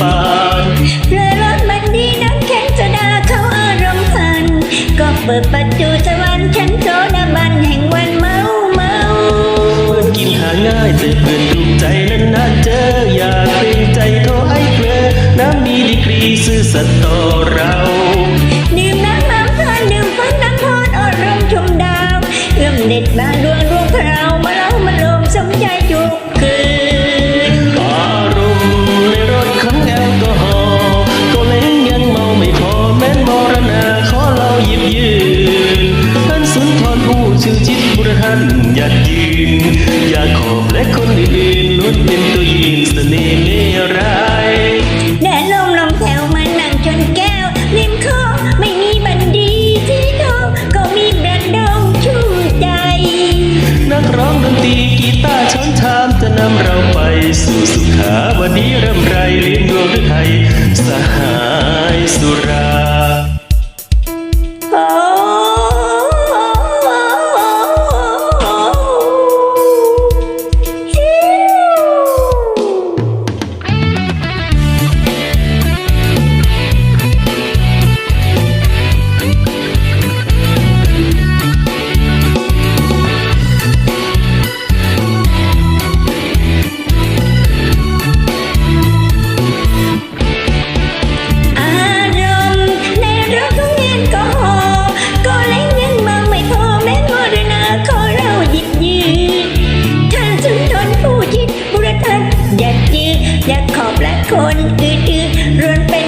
ปานเรือรถมันดีน้ำแข็งจะดาเขาอารมณ์พัน ก็เปิดประตูตะวันฉันโซดาบันแห่งวันเมาเมาเพื่อนกินหาง่ายแต่เพื่อนถูกใจนั้นน่าเจออยากเป็นใจโทรไอ้เกลือน้ำดีดีกรีซื่อสัตย์ต่อเราดื่มน้ำน้ำพานดื่มฟันน้ำพอนอารมณ์ชมดาวเอื้อมเด็ดมาดวงดวงพราวมาเล่ามาลมสมใจจุก รผู้ชื่อจิตบุรทันหยัดยืนอยากขอบและคนอื่นๆล้วนเป็นตัวยิงเสน่ห์ไม่ร้ายแดดลมลมแถวมานั่งชนแก้วริมคลองไม่มีบันดีที่ทองก็มีประดงชุ่มใจ นักร้องดนตรีกีตาร์ช้อนชามจะนำเราไปสู่สุขาวดีรำไรเลี้ยงดวงฤทัยสหายสุราโ人